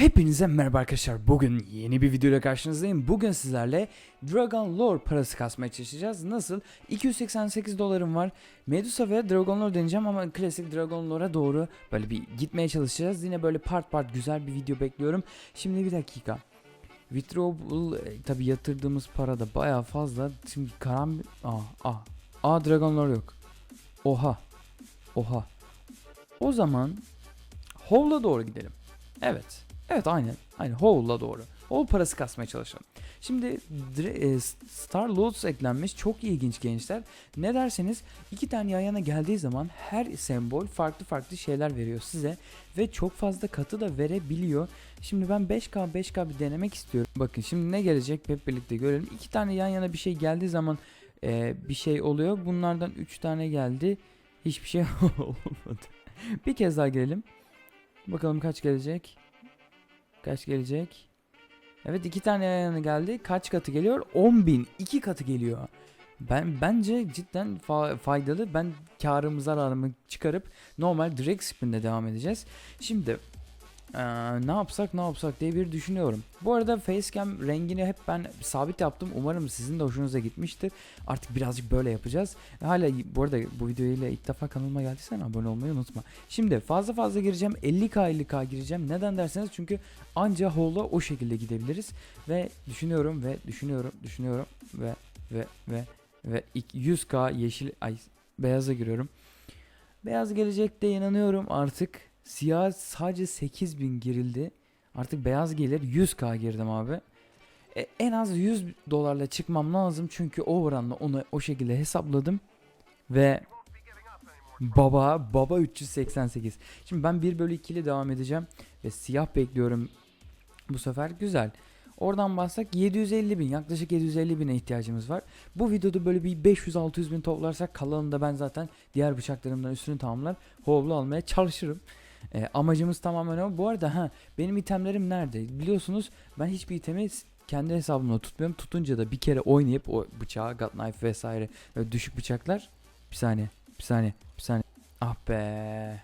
Hepinize merhaba arkadaşlar. Bugün yeni bir videoyla karşınızdayım. Bugün sizlerle Dragon Lore parası kasmaya çalışacağız. Nasıl? 288 dolarım var. Medusa ve Dragon Lore deneyeceğim ama klasik Dragon Lore'a doğru böyle bir gitmeye çalışacağız. Yine böyle part part güzel bir video bekliyorum. Şimdi bir dakika. Withdrawal e, tabi yatırdığımız para da baya fazla. Şimdi karan... Aa, aa. Aa Dragon Lore yok. Oha. Oha. O zaman Howl'a doğru gidelim. Evet. Evet aynen. Aynen Howl'a doğru. Howl parası kasmaya çalışalım. Şimdi e, Star Lotus eklenmiş. Çok ilginç gençler. Ne derseniz iki tane yan yana geldiği zaman her sembol farklı farklı şeyler veriyor size. Ve çok fazla katı da verebiliyor. Şimdi ben 5K 5K bir denemek istiyorum. Bakın şimdi ne gelecek hep birlikte görelim. İki tane yan yana bir şey geldiği zaman e, bir şey oluyor. Bunlardan 3 tane geldi. Hiçbir şey olmadı. bir kez daha gelelim. Bakalım kaç gelecek. Kaç gelecek? Evet iki tane yan yana geldi. Kaç katı geliyor? 10 bin. iki katı geliyor. Ben bence cidden fa- faydalı. Ben karımı zararımı çıkarıp normal direkt spin'de devam edeceğiz. Şimdi eee, ne yapsak ne yapsak diye bir düşünüyorum. Bu arada facecam rengini hep ben sabit yaptım. Umarım sizin de hoşunuza gitmiştir. Artık birazcık böyle yapacağız. Hala bu arada bu videoyla ilk defa kanalıma geldiysen abone olmayı unutma. Şimdi fazla fazla gireceğim. 50k 50k gireceğim. Neden derseniz çünkü anca Hall'a o şekilde gidebiliriz. Ve düşünüyorum ve düşünüyorum düşünüyorum ve ve ve ve ilk 100k yeşil ay beyaza giriyorum. Beyaz gelecekte inanıyorum artık. Siyah sadece 8000 girildi. Artık beyaz gelir 100k girdim abi. E, en az 100 dolarla çıkmam lazım çünkü o oranla onu o şekilde hesapladım ve baba baba 388. Şimdi ben 1 bölü 2 ile devam edeceğim ve siyah bekliyorum bu sefer güzel. Oradan bassak 750 bin yaklaşık 750 bine ihtiyacımız var. Bu videoda böyle bir 500-600 bin toplarsak kalanında ben zaten diğer bıçaklarımdan üstünü tamamlar. Hovlu almaya çalışırım. E, amacımız tamamen o. Bu arada ha benim itemlerim nerede? Biliyorsunuz ben hiçbir itemi kendi hesabımda tutmuyorum. Tutunca da bir kere oynayıp o bıçağı, gut knife vesaire düşük bıçaklar. Bir saniye, bir saniye, bir saniye. Ah be.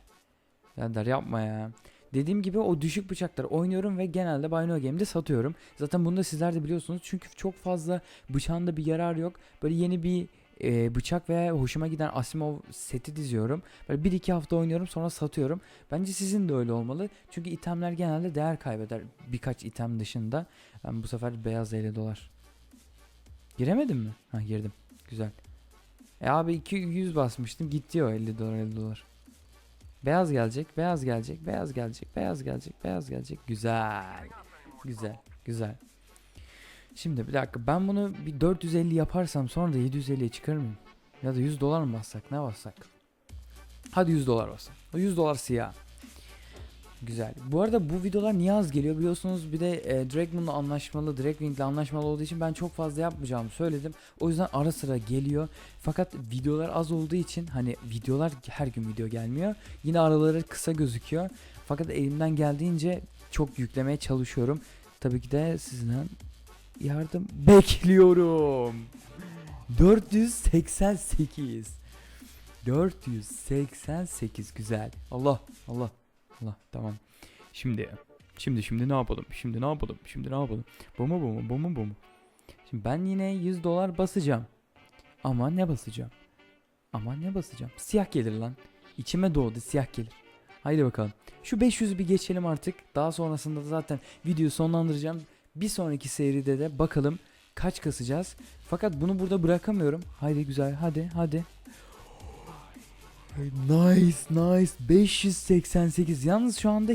Serdar yapma ya. Dediğim gibi o düşük bıçakları oynuyorum ve genelde Bino Game'de satıyorum. Zaten bunu da sizler de biliyorsunuz. Çünkü çok fazla bıçağında bir yarar yok. Böyle yeni bir e, bıçak veya hoşuma giden Asimov seti diziyorum. Böyle 1-2 hafta oynuyorum sonra satıyorum. Bence sizin de öyle olmalı. Çünkü itemler genelde değer kaybeder. Birkaç item dışında. Ben bu sefer beyaz 50 dolar. Giremedim mi? Ha girdim. Güzel. E abi 200 basmıştım. Gitti o 50 dolar 50 dolar. Beyaz gelecek, beyaz gelecek, beyaz gelecek, beyaz gelecek, beyaz gelecek. Güzel. Güzel, güzel. Şimdi bir dakika ben bunu bir 450 yaparsam sonra da 750'ye çıkarır mıyım? Ya da 100 dolar mı bassak ne bassak? Hadi 100 dolar bassak. O 100 dolar siyah. Güzel. Bu arada bu videolar niye az geliyor biliyorsunuz bir de e, Dragman'la anlaşmalı, Dragwing'le anlaşmalı olduğu için ben çok fazla yapmayacağımı söyledim. O yüzden ara sıra geliyor. Fakat videolar az olduğu için hani videolar her gün video gelmiyor. Yine araları kısa gözüküyor. Fakat elimden geldiğince çok yüklemeye çalışıyorum. Tabii ki de sizden yardım bekliyorum. 488 488 güzel. Allah Allah Allah tamam. Şimdi şimdi şimdi ne yapalım? Şimdi ne yapalım? Şimdi ne yapalım? Bu mu bu mu? Bu mu bu mu? Şimdi ben yine 100 dolar basacağım. Ama ne basacağım? Ama ne basacağım? Siyah gelir lan. İçime doğdu siyah gelir. Haydi bakalım. Şu 500'ü bir geçelim artık. Daha sonrasında da zaten videoyu sonlandıracağım. Bir sonraki seride de bakalım kaç kasacağız. Fakat bunu burada bırakamıyorum. Haydi güzel hadi hadi. Nice nice 588 yalnız şu anda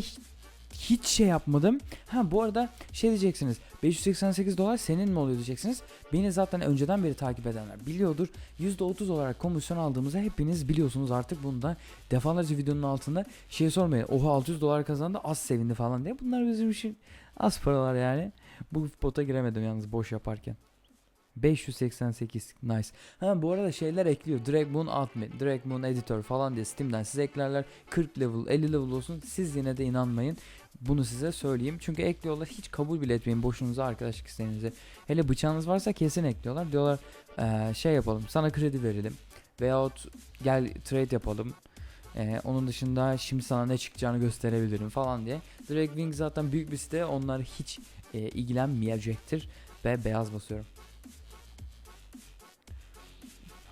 hiç, şey yapmadım. Ha bu arada şey diyeceksiniz 588 dolar senin mi oluyor diyeceksiniz. Beni zaten önceden beri takip edenler biliyordur. %30 olarak komisyon aldığımızı hepiniz biliyorsunuz artık bunu da defalarca videonun altında şey sormayın. Oha 600 dolar kazandı az sevindi falan diye. Bunlar bizim için az paralar yani. Bu bota giremedim yalnız boş yaparken. 588 nice. Ha bu arada şeyler ekliyor. Dragmoon Admin, Dragmoon Editor falan diye Steam'den size eklerler. 40 level, 50 level olsun. Siz yine de inanmayın. Bunu size söyleyeyim. Çünkü ekliyorlar. Hiç kabul bile etmeyin boşunuza arkadaşlık isteğinizi. Hele bıçağınız varsa kesin ekliyorlar. Diyorlar eee, şey yapalım. Sana kredi verelim. Veyahut gel trade yapalım. Ee, onun dışında şimdi sana ne çıkacağını gösterebilirim falan diye. Drag Wing zaten büyük bir site. Onlar hiç e, ilgilenmeyecektir. Ve beyaz basıyorum.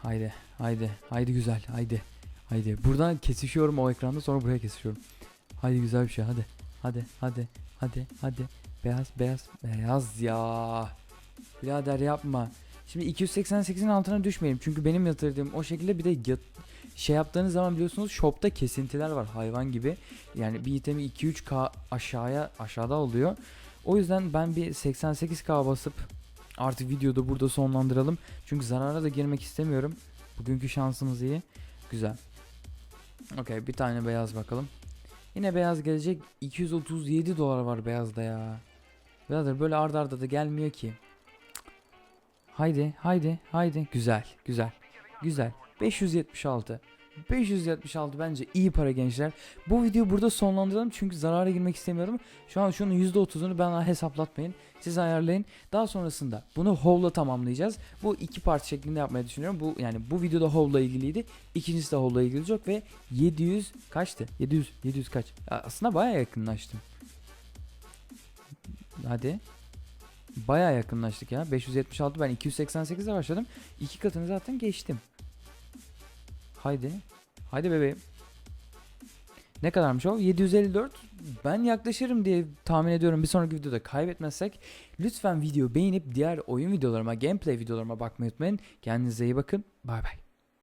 Haydi, haydi, haydi güzel, haydi, haydi. Buradan kesişiyorum o ekranda sonra buraya kesişiyorum. Haydi güzel bir şey, hadi, hadi, hadi, hadi, hadi. Beyaz, beyaz, beyaz ya. Birader yapma. Şimdi 288'in altına düşmeyelim. Çünkü benim yatırdığım o şekilde bir de yat- şey yaptığınız zaman biliyorsunuz shopta kesintiler var hayvan gibi. Yani bir itemi 2-3k aşağıya aşağıda oluyor. O yüzden ben bir 88k basıp artık videoda burada sonlandıralım. Çünkü zarara da girmek istemiyorum. Bugünkü şansımız iyi. Güzel. Okey bir tane beyaz bakalım. Yine beyaz gelecek. 237 dolar var beyazda ya. Birader böyle arda arda da gelmiyor ki. Haydi haydi haydi. Güzel güzel. Güzel. 576. 576 bence iyi para gençler. Bu videoyu burada sonlandıralım çünkü zarara girmek istemiyorum. Şu an şunun %30'unu bana hesaplatmayın. Siz ayarlayın. Daha sonrasında bunu Howl'la tamamlayacağız. Bu iki part şeklinde yapmayı düşünüyorum. Bu yani bu videoda Howl'la ilgiliydi. İkincisi de Howl'la ilgili olacak ve 700 kaçtı? 700 700 kaç? Aslında baya yakınlaştım. Hadi. Baya yakınlaştık ya. 576 ben 288'e başladım. İki katını zaten geçtim. Haydi. Haydi bebeğim. Ne kadarmış o? 754. Ben yaklaşırım diye tahmin ediyorum. Bir sonraki videoda kaybetmezsek lütfen video beğenip diğer oyun videolarıma, gameplay videolarıma bakmayı unutmayın. Kendinize iyi bakın. Bay bay.